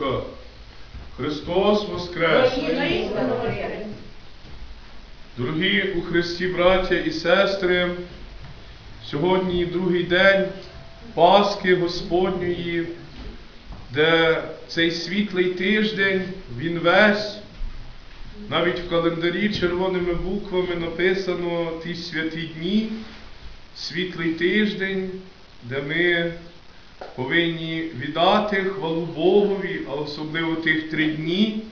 Духа. Христос Воскрес! Дорогі у Христі, браття і сестри, сьогодні другий день Пасхи Господньої, де цей світлий тиждень, він весь, навіть в календарі червоними буквами написано ті святі дні, світлий тиждень, де ми повинні віддати хвалу Богові, а особливо тих три дні,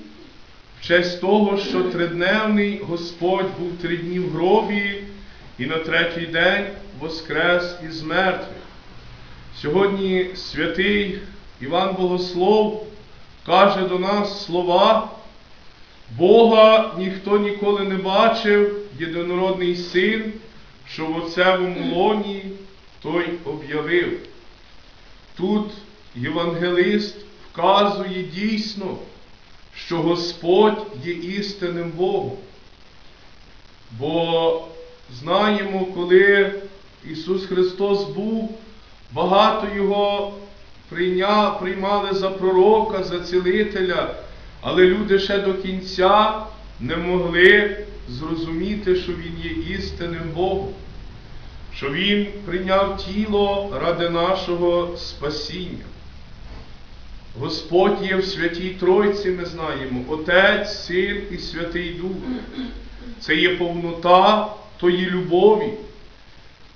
в честь того, що тридневний Господь був три дні в гробі і на третій день воскрес із мертвих. Сьогодні святий Іван Богослов каже до нас слова, Бога ніхто ніколи не бачив, єдинородний син, що в отцевому лоні той об'явив. Тут євангелист вказує дійсно, що Господь є істинним Богом. Бо знаємо, коли Ісус Христос був, багато Його прийня, приймали за пророка, за цілителя, але люди ще до кінця не могли зрозуміти, що Він є істинним Богом, що Він прийняв тіло ради нашого спасіння. Господь є в Святій Тройці, ми знаємо, Отець, Син і Святий Дух. Це є повнота тої любові.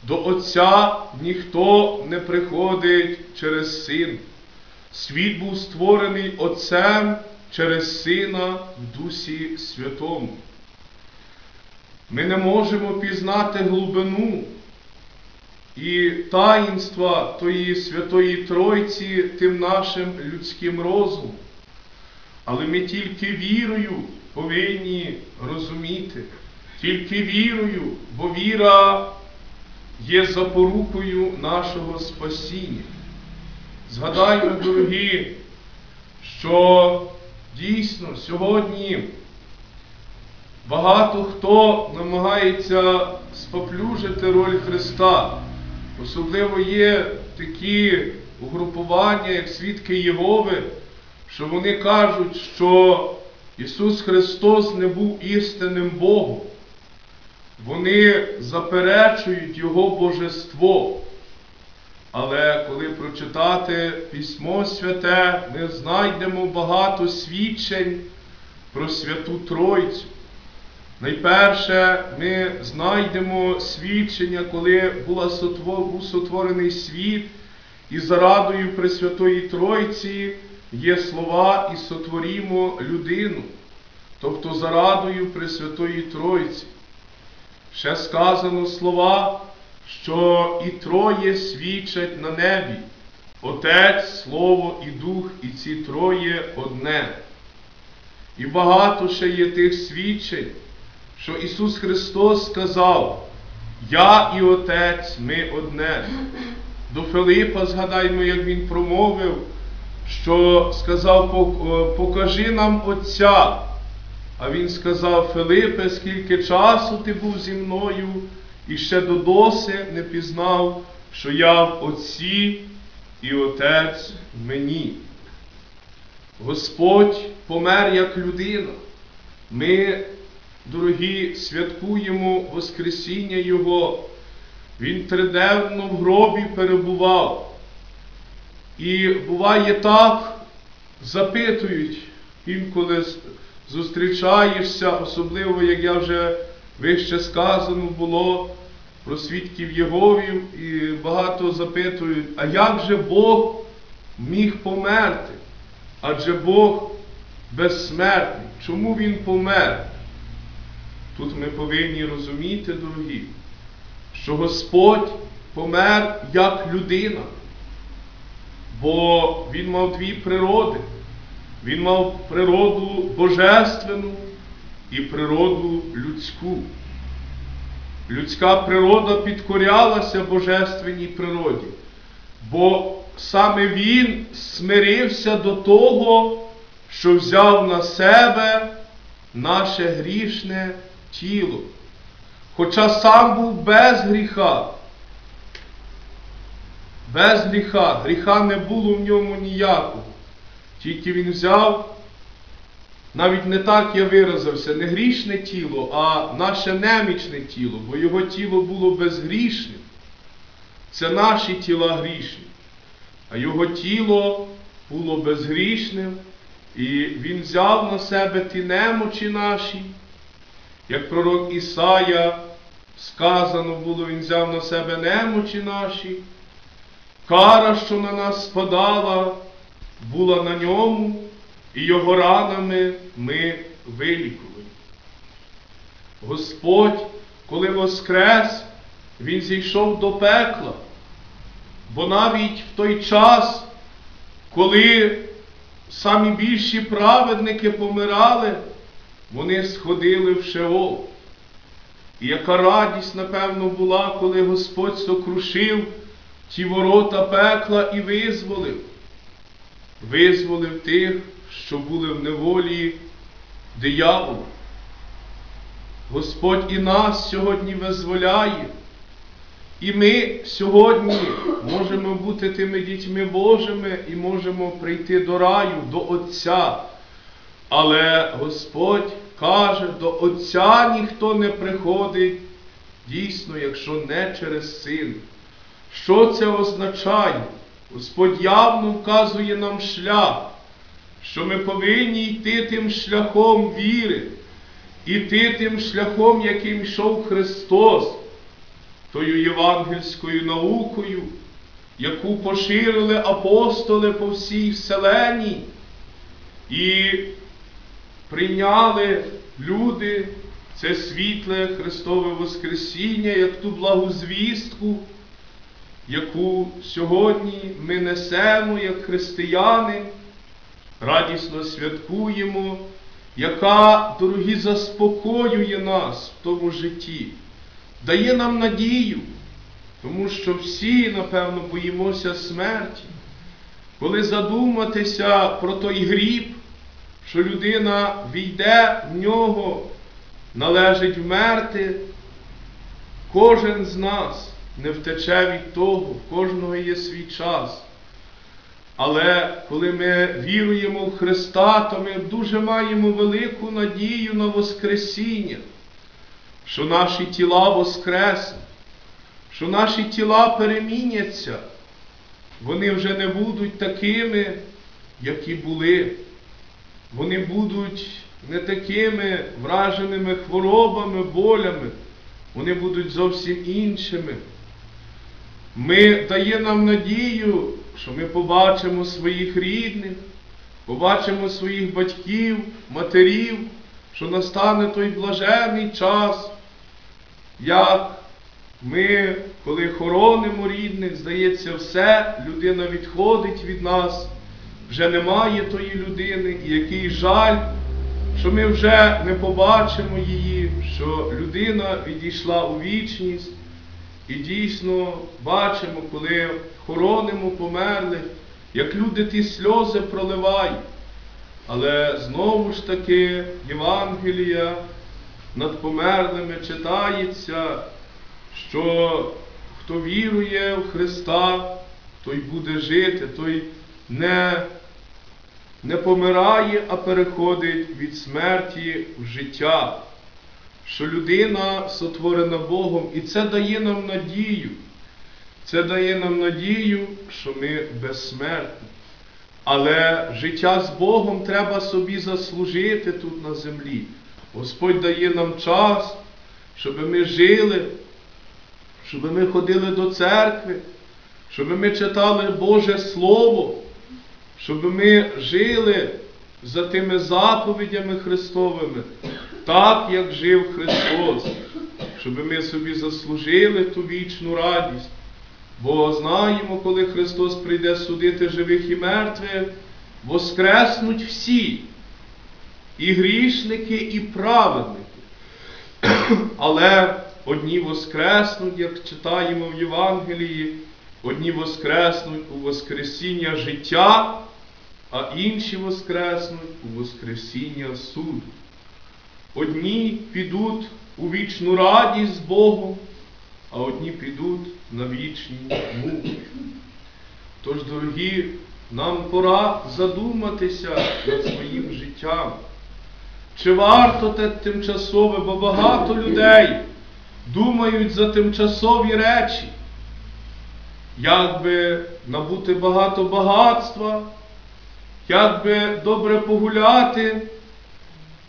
До Отця ніхто не приходить через Син. Світ був створений Отцем через Сина в Дусі Святому. Ми не можемо пізнати глибину і таїнства тої Святої Тройці тим нашим людським розумом. Але ми тільки вірою повинні розуміти, тільки вірою, бо віра є запорукою нашого спасіння. Згадаймо, дорогі, що дійсно сьогодні багато хто намагається споплюжити роль Христа. Особливо є такі угрупування, як свідки Єгови, що вони кажуть, що Ісус Христос не був істинним Богом. Вони заперечують Його божество. Але коли прочитати Письмо Святе, ми знайдемо багато свідчень про Святу Тройцю. Найперше ми знайдемо свідчення, коли був сотворений світ, і за радою Пресвятої Тройці є слова і сотворімо людину, тобто за радою Пресвятої Тройці. Ще сказано слова, що і троє свідчать на небі, Отець, Слово і Дух, і ці троє одне. І багато ще є тих свідчень, що Ісус Христос сказав, Я і Отець, ми одне. До Филипа згадаймо, як Він промовив, що сказав, покажи нам Отця. А він сказав, Филипе, скільки часу ти був зі мною, і ще додоси не пізнав, що я в Отці і Отець в мені. Господь помер як людина. Ми, дорогі, святкуємо Воскресіння Його. Він триденно в гробі перебував. І буває так, запитують інколи зустрічаєшся, особливо, як я вже вище сказано було про свідків Єговів, і багато запитують, а як же Бог міг померти? Адже Бог безсмертний. Чому Він помер? Тут ми повинні розуміти, дорогі, що Господь помер як людина, бо Він мав дві природи. Він мав природу божественну і природу людську. Людська природа підкорялася божественній природі, бо саме Він смирився до того, що взяв на себе наше грішне тіло. Хоча сам був без гріха, без гріха, гріха не було в ньому ніякого. Тільки він взяв, навіть не так я виразився, не грішне тіло, а наше немічне тіло, бо його тіло було безгрішним. Це наші тіла грішні, а його тіло було безгрішним, і він взяв на себе ті немочі наші, як пророк Ісая сказано було, він взяв на себе немочі наші, кара, що на нас спадала, була на ньому, і його ранами ми вилікувані. Господь, коли воскрес, Він зійшов до пекла, бо навіть в той час, коли самі більші праведники помирали, вони сходили в Шеол. І яка радість, напевно, була, коли Господь сокрушив ті ворота пекла і визволив. Визволив тих, що були в неволі диявола. Господь і нас сьогодні визволяє. І ми сьогодні можемо бути тими дітьми Божими і можемо прийти до раю, до Отця. Але Господь каже, до Отця ніхто не приходить, дійсно, якщо не через син. Що це означає? Господь явно вказує нам шлях, що ми повинні йти тим шляхом віри, іти тим шляхом, яким йшов Христос, тою євангельською наукою, яку поширили апостоли по всій вселенні. І прийняли люди це світле Христове Воскресіння, як ту благу звістку, яку сьогодні ми несемо як християни, радісно святкуємо, яка, дорогі, заспокоює нас в тому житті, дає нам надію, тому що всі, напевно, боїмося смерті. Коли задуматися про той гріб, що людина війде в нього, належить вмерти, кожен з нас не втече від того, в кожного є свій час. Але коли ми віруємо в Христа, то ми дуже маємо велику надію на Воскресіння, що наші тіла воскреснуть, що наші тіла переміняться, вони вже не будуть такими, які були. Вони будуть не такими враженими хворобами, болями, вони будуть зовсім іншими. Ми дає нам надію, що ми побачимо своїх рідних, побачимо своїх батьків, матерів, що настане той блажений час, як ми, коли хоронимо рідних, здається, все, людина відходить від нас, вже немає тої людини, і який жаль, що ми вже не побачимо її, що людина відійшла у вічність. І дійсно бачимо, коли хоронимо померлих, як люди ті сльози проливають. Але знову ж таки Євангелія над померлими читається, що хто вірує в Христа, той буде жити, той не, не помирає, а переходить від смерті в життя що людина сотворена Богом, і це дає нам надію. Це дає нам надію, що ми безсмертні. Але життя з Богом треба собі заслужити тут на землі. Господь дає нам час, щоб ми жили, щоб ми ходили до церкви, щоб ми читали Боже Слово, щоб ми жили за тими заповідями Христовими, так, як жив Христос, щоб ми собі заслужили ту вічну радість. Бо знаємо, коли Христос прийде судити живих і мертвих, воскреснуть всі, і грішники, і праведники. Але одні воскреснуть, як читаємо в Євангелії, одні воскреснуть у Воскресіння життя, а інші воскреснуть у Воскресіння суду. Одні підуть у вічну радість з Богом, а одні підуть на вічні муки. Тож, дорогі, нам пора задуматися над своїм життям. Чи варто те тимчасове, бо багато людей думають за тимчасові речі, як би набути багато багатства, як би добре погуляти,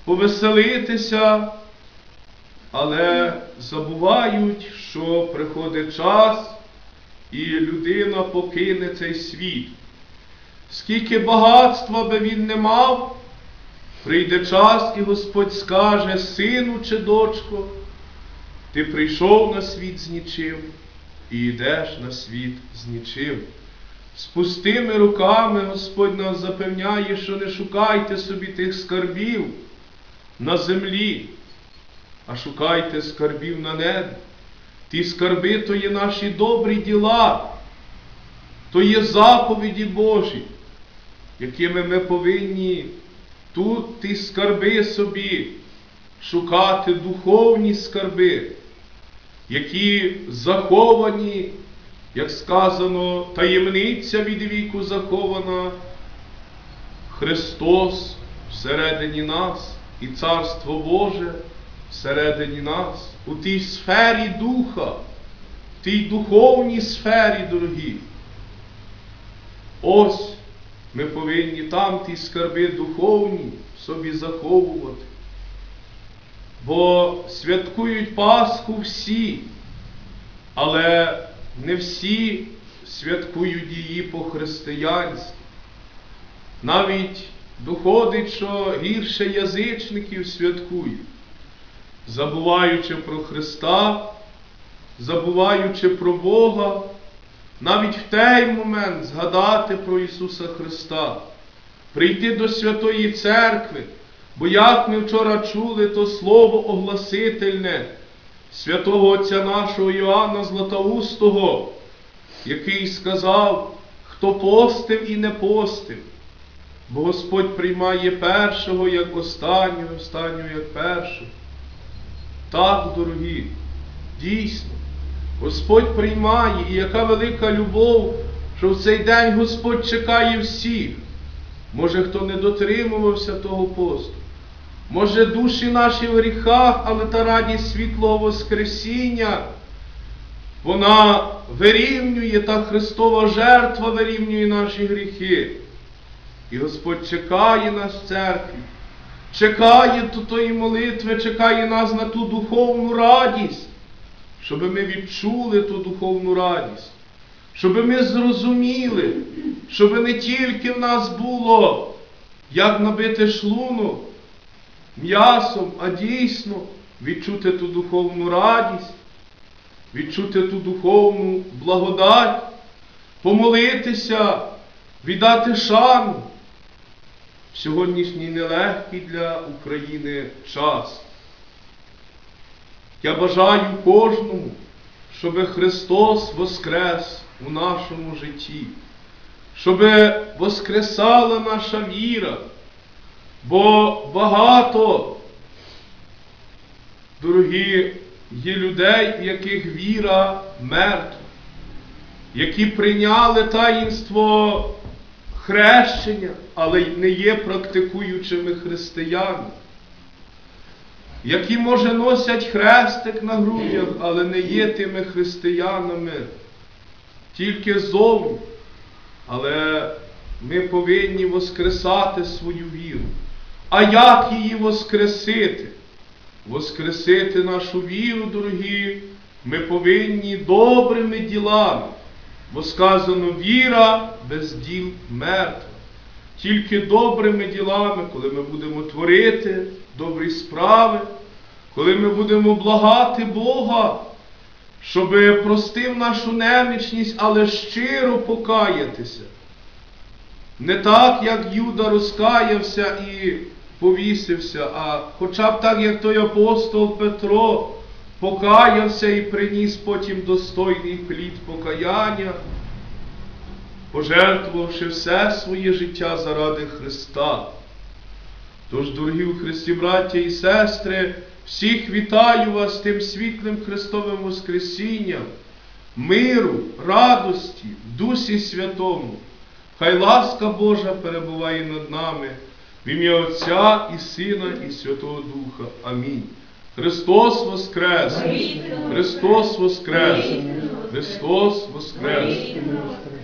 повеселитися, але забувають, що приходить час, і людина покине цей світ. Скільки багатства би він не мав, прийде час, і Господь скаже, сину чи дочко, ти прийшов на світ з нічим і йдеш на світ з нічим. З пустими руками Господь нас запевняє, що не шукайте собі тих скарбів на землі, а шукайте скарбів на небі. Ті скарби то є наші добрі діла, то є заповіді Божі, якими ми повинні тут ті скарби собі шукати духовні скарби, які заховані, як сказано, таємниця від віку захована, Христос всередині нас і Царство Боже всередині нас, у тій сфері духа, в тій духовній сфері, дорогі. Ось ми повинні там ті скарби духовні собі заховувати. Бо святкують Пасху всі, але не всі святкують її по-християнськи. Навіть доходить, що гірше язичників святкують, забуваючи про Христа, забуваючи про Бога, навіть в той момент згадати про Ісуса Христа, прийти до Святої Церкви, бо як ми вчора чули, то слово огласительне святого Отця нашого Іоанна Златоустого, який сказав, хто постив і не постив, бо Господь приймає першого як останнього, останнього як першого. Так, дорогі, дійсно, Господь приймає, і яка велика любов, що в цей день Господь чекає всіх. Може, хто не дотримувався того посту, може, душі наші в гріхах, але та радість світлого Воскресіння, вона вирівнює, та Христова жертва вирівнює наші гріхи. І Господь чекає нас в церкві, чекає тої молитви, чекає нас на ту духовну радість, щоб ми відчули ту духовну радість, щоб ми зрозуміли, щоб не тільки в нас було, як набити шлунок м'ясом, а дійсно відчути ту духовну радість, відчути ту духовну благодать, помолитися, віддати шану сьогоднішній нелегкий для України час. Я бажаю кожному, щоб Христос воскрес у нашому житті, щоб воскресала наша віра, бо багато, дорогі, є людей, в яких віра мертва, які прийняли таїнство хрещення, але не є практикуючими християнами, які, може, носять хрестик на грудях, але не є тими християнами, тільки зовні. Але ми повинні воскресати свою віру. А як її воскресити? Воскресити нашу віру, дорогі, ми повинні добрими ділами. Бо сказано, віра без діл мертва. Тільки добрими ділами, коли ми будемо творити добрі справи, коли ми будемо благати Бога, щоб простив нашу немічність, але щиро покаятися. Не так, як Юда розкаявся і повісився, а хоча б так, як той апостол Петро покаявся і приніс потім достойний плід покаяння, пожертвувавши все своє життя заради Христа. Тож, дорогі у Христі, браття і сестри, всіх вітаю вас тим світлим Христовим Воскресінням, миру, радості, Дусі Святому. Хай ласка Божа перебуває над нами. В ім'я Отця і Сина, і Святого Духа. Амінь. Христос Воскрес! Христос Воскрес! Христос Воскрес! Воскрес!